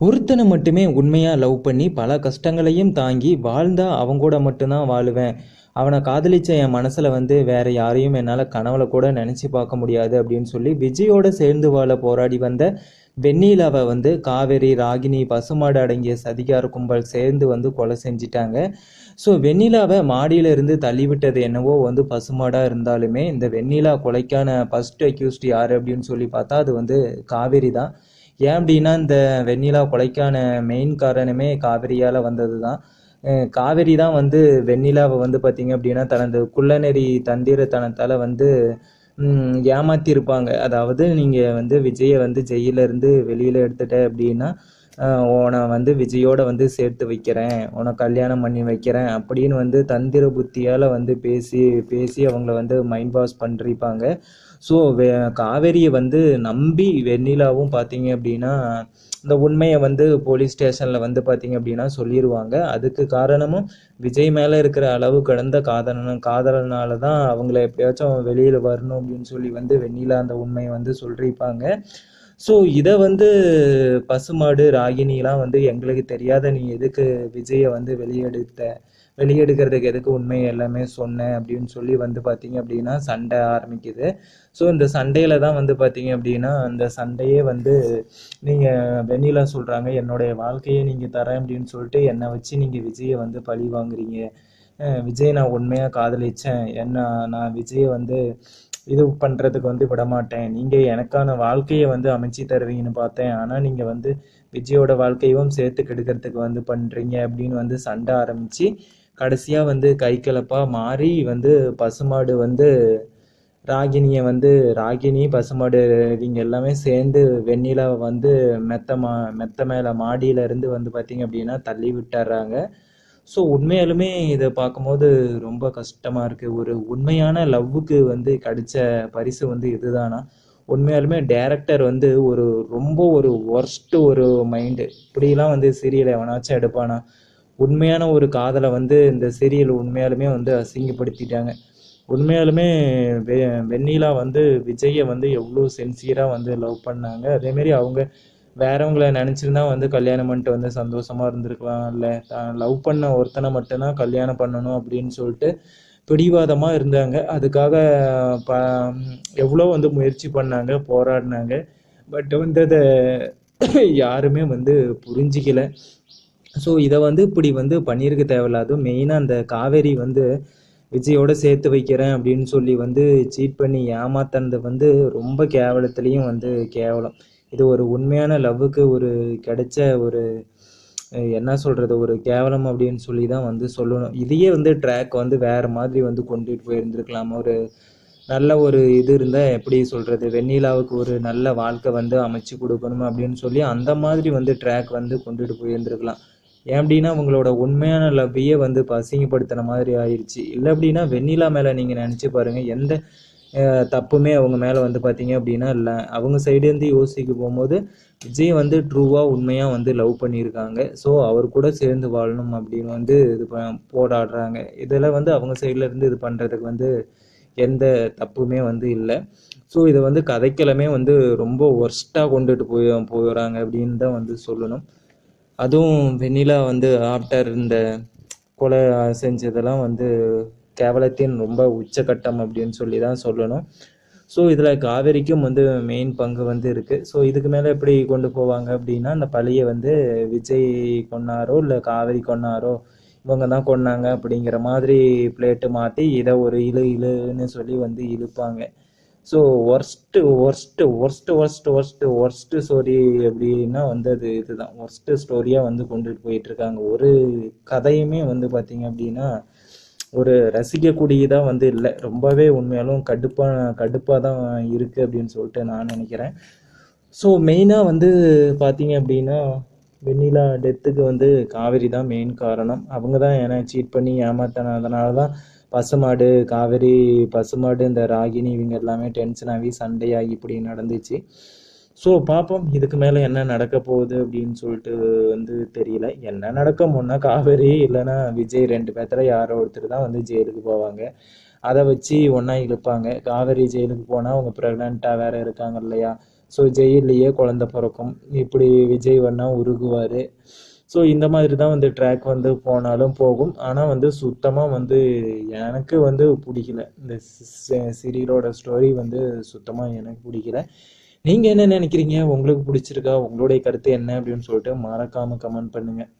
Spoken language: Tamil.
ஒருத்தனை மட்டுமே உண்மையாக லவ் பண்ணி பல கஷ்டங்களையும் தாங்கி வாழ்ந்தா அவங்க கூட மட்டும்தான் வாழுவேன். அவனை காதலிச்ச என் மனசில் வந்து வேற யாரையும் என்னால் கனவுல கூட நினச்சி பார்க்க முடியாது அப்படின்னு சொல்லி விஜயோட சேர்ந்து வாழ போராடி வந்த வெண்ணிலாவை வந்து காவேரி ராகினி பசுமாடு அடங்கிய சதிகார கும்பல் சேர்ந்து வந்து கொலை செஞ்சிட்டாங்க. ஸோ வெண்ணிலாவை மாடியில இருந்து தள்ளிவிட்டது என்னவோ வந்து பசுமாடாக இருந்தாலுமே இந்த வெண்ணிலா கொலைக்கான ஃபர்ஸ்ட் அக்யூஸ்ட் யார் அப்படின்னு சொல்லி பார்த்தா அது வந்து காவேரி தான் ஏன் அப்படின்னா இந்த வெண்ணிலா கொலைக்கான மெயின் காரணமே காவிரியால் வந்தது தான் காவேரி தான் வந்து வெண்ணிலாவை வந்து பார்த்தீங்க அப்படின்னா தனது குள்ளநெறி தந்திரத்தனத்தால் வந்து ஏமாத்திருப்பாங்க. அதாவது நீங்கள் வந்து விஜயை வந்து ஜெயிலிருந்து வெளியில் எடுத்துட்ட அப்படின்னா உன்னை வந்து விஜயோட வந்து சேர்த்து வைக்கிறேன். உன்னை கல்யாணம் பண்ணி வைக்கிறேன் அப்படின்னு வந்து தந்திர புத்தியால் வந்து பேசி பேசி அவங்கள வந்து மைண்ட் வாஷ் பண்ணிருப்பாங்க ஸோ காவேரியை வந்து நம்பி வெண்ணிலாவும் பார்த்தீங்க அப்படின்னா இந்த உண்மையை வந்து போலீஸ் ஸ்டேஷனில் வந்து பார்த்தீங்க அப்படின்னா சொல்லிடுவாங்க அதுக்கு காரணமும் விஜய் மேலே இருக்கிற அளவு கடந்த காதலன் காதலனால தான் அவங்கள எப்படியாச்சும் வெளியில் வரணும் அப்படின்னு சொல்லி வந்து வெண்ணிலா அந்த உண்மையை வந்து சொல்லியிருப்பாங்க ஸோ இதை வந்து பசுமாடு ராகினிலாம் வந்து எங்களுக்கு தெரியாத நீ எதுக்கு விஜயை வந்து வெளியெடுத்த? வெளியெடுக்கிறதுக்கு எதுக்கு உண்மை எல்லாமே சொன்னேன் அப்படின்னு சொல்லி வந்து பார்த்தீங்க அப்படின்னா சண்டை ஆரம்பிக்குது. ஸோ இந்த சண்டையில் தான் வந்து பார்த்தீங்க அப்படின்னா அந்த சண்டையே வந்து நீங்கள் வெண்ணிலா சொல்கிறாங்க என்னுடைய வாழ்க்கையை நீங்கள் தரேன் அப்படின்னு சொல்லிட்டு என்னை வச்சு நீங்கள் விஜயை வந்து பழி வாங்குறீங்க. விஜய் நான் உண்மையாக காதலிச்சேன். என்ன நான் விஜயை வந்து இது பண்ணுறதுக்கு வந்து விட மாட்டேன் நீங்கள் எனக்கான வாழ்க்கையை வந்து அமைச்சு தருவீங்கன்னு பார்த்தேன். ஆனால் நீங்கள் வந்து விஜயோட வாழ்க்கையும் சேர்த்து கெடுக்கிறதுக்கு வந்து பண்ணுறீங்க அப்படின்னு வந்து சண்டை ஆரம்பித்து கடைசியாக வந்து கை கலப்பாக மாறி வந்து பசுமாடு வந்து ராகினியை வந்து ராகினி பசுமாடு இவங்க எல்லாமே சேர்ந்து வெண்ணிலா வந்து மெத்த மா மெத்த மேலே மாடியில இருந்து வந்து பார்த்தீங்க அப்படின்னா தள்ளி விட்டுறாங்க. ஸோ உண்மையாலுமே இதை பார்க்கும்போது ரொம்ப கஷ்டமாக இருக்குது ஒரு உண்மையான லவ்வுக்கு வந்து கிடைச்ச பரிசு வந்து இதுதானா? உண்மையாலுமே டேரக்டர் வந்து ஒரு ரொம்ப ஒரு ஒர்ஸ்ட் ஒரு மைண்டு இப்படிலாம் வந்து சீரியல் எவனாச்சும் எடுப்பானா? உண்மையான ஒரு காதலை வந்து இந்த சீரியல் உண்மையாலுமே வந்து அசிங்கப்படுத்திட்டாங்க. உண்மையாலுமே வெ வெண்ணிலா வந்து விஜயை வந்து எவ்வளோ சென்சியராக வந்து லவ் பண்ணாங்க. அதேமாரி அவங்க வேறவங்கள நினச்சிருந்தா வந்து கல்யாணம் பண்ணிட்டு வந்து சந்தோஷமா இருந்திருக்கலாம். இல்லை தான் லவ் பண்ண ஒருத்தனை மட்டும்தான் கல்யாணம் பண்ணணும் அப்படின்னு சொல்லிட்டு பிடிவாதமாக இருந்தாங்க. அதுக்காக ப எவ்வளோ வந்து முயற்சி பண்ணாங்க போராடினாங்க. பட் வந்து அதை யாருமே வந்து புரிஞ்சிக்கல. ஸோ இதை வந்து இப்படி வந்து பண்ணியிருக்க தேவையில்ல அதுவும் மெயினாக அந்த காவேரி வந்து விஜயோட சேர்த்து வைக்கிறேன் அப்படின்னு சொல்லி வந்து சீட் பண்ணி ஏமாத்தினது வந்து ரொம்ப கேவலத்துலேயும் வந்து கேவலம். இது ஒரு உண்மையான லவ்வுக்கு ஒரு கிடைச்ச ஒரு என்ன சொல்கிறது ஒரு கேவலம் அப்படின்னு சொல்லி தான் வந்து சொல்லணும். இதையே வந்து ட்ராக் வந்து வேறு மாதிரி வந்து கொண்டுட்டு போயிருந்துருக்கலாம். ஒரு நல்ல ஒரு இது இருந்தால் எப்படி சொல்கிறது வெண்ணிலாவுக்கு ஒரு நல்ல வாழ்க்கை வந்து அமைச்சு கொடுக்கணும் அப்படின்னு சொல்லி அந்த மாதிரி வந்து ட்ராக் வந்து கொண்டுட்டு போயிருந்துருக்கலாம். ஏன் அப்படின்னா உங்களோட உண்மையான லவ்வையே வந்து பசிங்கப்படுத்தின மாதிரி ஆயிடுச்சு இல்லை அப்படின்னா வெண்ணிலா மேலே நீங்கள் நினச்சி பாருங்கள் எந்த தப்புமே அவங்க மேலே வந்து பார்த்தீங்க அப்படின்னா இல்லை. அவங்க சைடுலேருந்து யோசிக்க போகும்போது விஜய் வந்து ட்ரூவாக உண்மையாக வந்து லவ் பண்ணியிருக்காங்க. ஸோ அவர் கூட சேர்ந்து வாழணும் அப்படின்னு வந்து இது ப- போராடுறாங்க. இதெல்லாம் வந்து அவங்க சைட்லேருந்து இது பண்ணுறதுக்கு வந்து எந்த தப்புமே வந்து இல்லை. ஸோ இதை வந்து கதைக்கிழமே வந்து ரொம்ப ஒர்ஸ்ட்டாக கொண்டுட்டு போய் போகிறாங்க அப்படின்னு தான் வந்து சொல்லணும். அதுவும் வெண்ணிலா வந்து ஆஃப்டர் இந்த கொலை செஞ்சதெல்லாம் வந்து கேவலத்தின் ரொம்ப உச்சக்கட்டம் அப்படின்னு சொல்லி தான் சொல்லணும். ஸோ இதில் காவேரிக்கும் வந்து மெயின் பங்கு வந்து இருக்குது ஸோ இதுக்கு மேலே எப்படி கொண்டு போவாங்க அப்படின்னா அந்த பழியை வந்து விஜய் கொன்னாரோ இல்லை காவேரி கொன்னாரோ இவங்க தான் கொன்னாங்க அப்படிங்கிற மாதிரி பிளேட்டு மாற்றி இதை ஒரு இழு இழுன்னு சொல்லி வந்து இழுப்பாங்க. So worst worst worst worst worst worst story அப்படின்னா வந்து அது இதுதான். ஒர்ஸ்ட்டு ஸ்டோரியாக வந்து கொண்டுட்டு போயிட்டுருக்காங்க ஒரு கதையுமே வந்து பார்த்தீங்க அப்படின்னா ஒரு ரசிக்கக்கூடியதாக வந்து இல்லை. ரொம்பவே உண்மையாலும் கடுப்பாக கடுப்பாக தான் இருக்குது அப்படின்னு சொல்லிட்டு நான் நினைக்கிறேன். ஸோ மெயினாக வந்து பார்த்தீங்க அப்படின்னா வெண்ணிலா டெத்துக்கு வந்து காவேரி தான் மெயின் காரணம். அவங்க தான் ஏன்னா சீட் பண்ணி ஏமாத்தினதுனால தான் பசுமாடு காவேரி பசுமாடு இந்த ராகினி இவங்க எல்லாமே டென்ஷன் ஆகி சண்டையாகி இப்படி நடந்துச்சு. ஸோ பார்ப்போம் இதுக்கு மேலே என்ன நடக்க போகுது அப்படின்னு சொல்லிட்டு வந்து தெரியல. என்ன நடக்கும் ஒன்றா காவேரி இல்லைன்னா விஜய் ரெண்டு பேர்த்துல யாரோ ஒருத்தர் தான் வந்து ஜெயிலுக்கு போவாங்க. அதை வச்சு ஒன்றா இழுப்பாங்க. காவேரி ஜெயிலுக்கு போனால் அவங்க ப்ரெக்னெண்ட்டாக வேறு இருக்காங்க இல்லையா? ஸோ ஜெயிலேயே குழந்த பிறக்கும். இப்படி விஜய் வண்ணா உருகுவார். ஸோ இந்த மாதிரி தான் வந்து ட்ராக் வந்து போனாலும் போகும். ஆனால் வந்து சுத்தமாக வந்து எனக்கு வந்து பிடிக்கல. இந்த சீரியலோட ஸ்டோரி வந்து சுத்தமாக எனக்கு பிடிக்கல. நீங்கள் என்ன நினைக்கிறீங்க? உங்களுக்கு பிடிச்சிருக்கா? உங்களுடைய கருத்து என்ன? அப்படின்னு சொல்லிட்டு மறக்காமல் கமெண்ட் பண்ணுங்கள்